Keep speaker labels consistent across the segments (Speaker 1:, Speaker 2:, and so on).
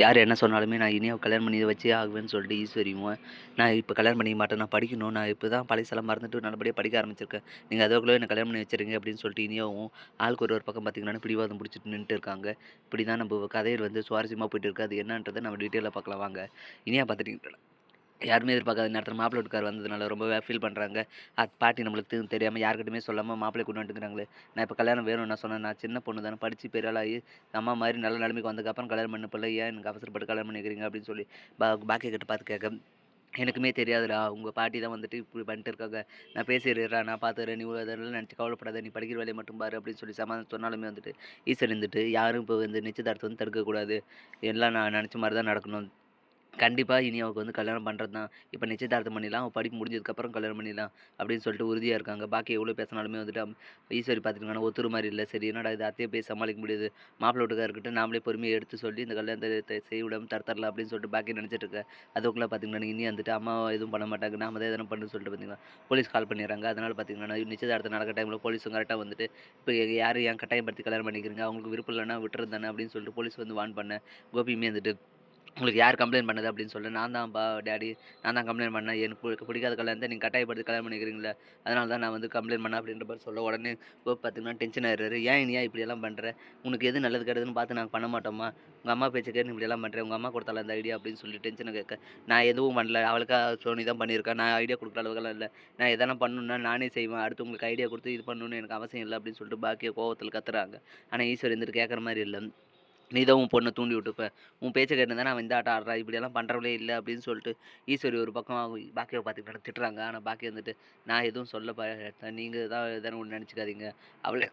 Speaker 1: யார் என்ன சொன்னாலுமே நான் இனியாவை கல்யாணம் பண்ணி வச்சே ஆகுவேன்னு சொல்லிட்டு ஈஸ்வரியும் நான் இப்போ கல்யாணம் பண்ணிக்க மாட்டேன் நான் படிக்கணும். நான் இப்போ தான் பழைசெல்லாம் மறந்துட்டு நல்லபடியாக படிக்க ஆரம்பிச்சிருக்கேன். நீங்கள் அதுக்குள்ளே என்ன கல்யாணம் பண்ணி வச்சிருங்க அப்படின்னு சொல்லிட்டு இனியாவும் ஆளுக்கு ஒரு ஒரு பக்கம் பார்த்தீங்கன்னா பிடிவாதம் பிடிச்சிட்டு நின்றுட்டு இருக்காங்க. இப்படி தான் நம்ம கதையில் வந்து சுவாரஸ்யமாக போயிட்டு இருக்கு. அது என்னன்றதை நம்ம டீட்டெயிலாக பார்க்கலாம். வாங்க. இனியா பார்த்துட்டீங்கன்னா யாருமே எதிர்பார்க்காத நேரத்தில் மாப்பிள்ளை வீட்டுக்கார் வந்ததுனால ரொம்பவே ஃபீல் பண்ணுறாங்க அது பாட்டி நம்மளுக்கு தெரியாமல் யாருக்கிட்டையுமே சொல்லாமல் மாப்பிள்ளை கொண்டு வந்துட்டுங்கிறாங்களே நான் இப்போ கல்யாணம் வேணும்னு நான் சொன்னேன். நான் சின்ன பொண்ணு தானே படித்து பெரியாளாகி அம்மா மாதிரி நல்ல நிலைமைக்கு வந்ததுக்கப்புறம் கல்யாணம் பண்ண பிள்ளை ஏன் எனக்கு அவசரப்பட்டு கல்யாணம் பண்ணிக்கிறீங்க அப்படின்னு சொல்லி பா பாக்கிய கிட்ட பார்த்து கேட்க. எனக்குமே தெரியாதுடா உங்கள் பாட்டி தான் வந்துட்டு இப்படி பண்ணிட்டு இருக்காங்க. நான் பேசிடுறா நான் பார்த்துறேன் நீ அதெல்லாம் நினச்சி கவலைப்படாத நீ படிக்கிற வேலையை மட்டும் பாரு அப்படின்னு சொல்லி சமாதானம் சொன்னாலுமே வந்துட்டு ஈஸ்வரன் இருந்துட்டு யாரும் இப்போ வந்து நிச்சயதார்த்தம் வந்து தடுக்கக்கூடாது. எல்லாம் நான் நினச்ச மாதிரி தான் நடக்கணும். கண்டிப்பாக இனி அவளுக்கு வந்து கல்யாணம் பண்ணுறது தான். இப்போ நிச்சயதார்த்தம் பண்ணிடலாம். அவள் படிப்பு முடிஞ்சதுக்கப்புறம் கல்யாணம் பண்ணிடலாம் அப்படின்னு சொல்லிட்டு உறுதியாக இருக்காங்க. பாக்கி எவ்வளோ பேசினாலுமே வந்துட்டு ஈஸ்வரி பார்த்துருக்காங்க ஒத்துரு மாதிரி இல்லை. சரி என்னடா இது அத்தையை போய் சமாளிக்க முடியாது? மாப்பிள்ளை வீட்டுக்காரர்கிட்ட நாமளே பொறுமையை எடுத்து சொல்லி இந்த கல்யாணத்தை செய்ய விடாமல் தரத்தரலாம் அப்படின்னு சொல்லிட்டு பாக்கி நினச்சிட்டு இருக்கேன் அதுக்குள்ளே பார்த்தீங்கன்னா இனி வந்துட்டு அம்மா எதுவும் பண்ண மாட்டாங்க. நாம தான் எதனா பண்ணுன்னு சொல்லிட்டு பார்த்தீங்கன்னா போலீஸ் கால் பண்ணிடுறாங்க. அதனால் பார்த்தீங்கன்னா நிச்சயதார்த்தம் நடக்கிற டைமில் போலீஸும் கரெக்டாக வந்துட்டு இப்போ யார் ஏன் கட்டாயப்படுத்தி கல்யாணம் பண்ணிக்கிறீங்க? அவங்களுக்கு விருப்பம் இல்லைன்னா விட்டுறது தானே அப்படின்னு சொல்லிட்டு போலீஸ் வந்து வான் பண்ண. கோபியுமே வந்துட்டு உங்களுக்கு யார் கம்ப்ளைண்ட் பண்ணது அப்படின்னு சொல்லி நான் தான்ப்பா டேடி நான் தான் கம்ப்ளைண்ட் பண்ணேன். எனக்கு பிடிக்காத கல்யாணத்தை நீங்கள் கட்டாயப்படுத்தி கல்யாணம் பண்ணிக்கிறீங்களே அதனால தான் நான் வந்து கம்ப்ளைண்ட் பண்ணேன் அப்படின்ற மாதிரி சொல்ல உடனே இப்போ பார்த்தீங்கன்னா டென்ஷன் ஆயிடுறாரு. ஏன் இனியா இப்படியெல்லாம் பண்ணுற உனக்கு எது நல்லது கிடையாதுன்னு பார்த்து நாங்கள் பண்ண மாட்டோமா? உங்கள் அம்மா பேச்சை கேட்டு இப்படியெல்லாம் பண்ணுறேன் உங்கள் அம்மா கொடுத்தால அந்த ஐடியா அப்படின்னு சொல்லி டென்ஷனை கேட்க நான் எதுவும் பண்ணல. அவளுக்காக சோனி தான் பண்ணியிருக்கேன் நான் ஐடியா கொடுக்குற அளவுக்குலாம் இல்லை. நான் எதனா பண்ணணும்னா நானே செய்வேன். அடுத்து உங்களுக்கு ஐடியா கொடுத்து இது பண்ணணும்னு எனக்கு அவசியம் இல்லை அப்படின்னு சொல்லிட்டு பாக்கிய கோவத்தில் கத்துறாங்க. ஆனால் ஈஸ்வர் இருந்துட்டு கேட்குற மாதிரி இல்லை. நீ தான் உன் பொண்ணை தூண்டி விட்டுப்ப. உன் பேச்சை கேட்டு நான் அவன் இந்த ஆட்டம் ஆடுறா இப்படியெல்லாம் பண்ணுறவளே இல்லை அப்படின்னு சொல்லிட்டு ஈஸ்வரி ஒரு பக்கம் பாக்கியை பார்த்துக்கிட்டு திட்டுறாங்க. ஆனால் பாக்கி வந்துட்டு நான் எதுவும் சொல்ல நீங்கள் தான் எதனா ஒன்று நினச்சிக்காதீங்க. அவளே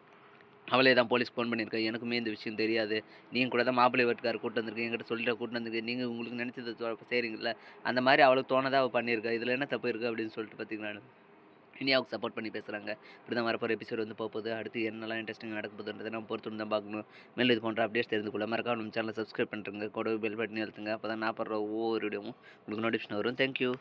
Speaker 1: அவளே தான் போலீஸ் ஃபோன் பண்ணியிருக்கேன் எனக்குமே இந்த விஷயம் தெரியாது. நீங்கள் கூட தான் மாப்பிள்ளை வீட்டுக்கார் கூட்டு வந்திருக்கீங்க என்கிட்ட சொல்லிட்டு கூட்டு வந்திருக்கீங்க நீங்கள் உங்களுக்கு நினச்சது செய்கிறீங்களா அந்த மாதிரி அவளுக்கு தோணதாக அவள் பண்ணியிருக்கா. இதில் என்ன தப்பு இருக்குது அப்படின்னு சொல்லிட்டு பார்த்தீங்கன்னா இந்தியாவுக்கு சப்போர்ட் பண்ணி பேசுகிறாங்க இப்படி தான் வரப்போகிற எபிசோட் வந்து போகுது அடுத்து என்னெல்லாம் இன்ட்ரெஸ்டிங் நடக்க போகுதுன்றதை நம்ம பொறுத்து தான் பார்க்கணும். மேலும் இது போன்ற அப்டேட்ஸ் தெரிந்து கொள்ள மறக்காம நம்ம சேனலை சப்ஸ்கிரைப் பண்ணுறங்க கூட பெல் பட்டன் எழுத்துங்க அப்போ தான் நான் போடுற ஒவ்வொரு வீடியோவும் உங்களுக்கு நோட்டிஃபிகேஷன் வரும். தேங்க்யூ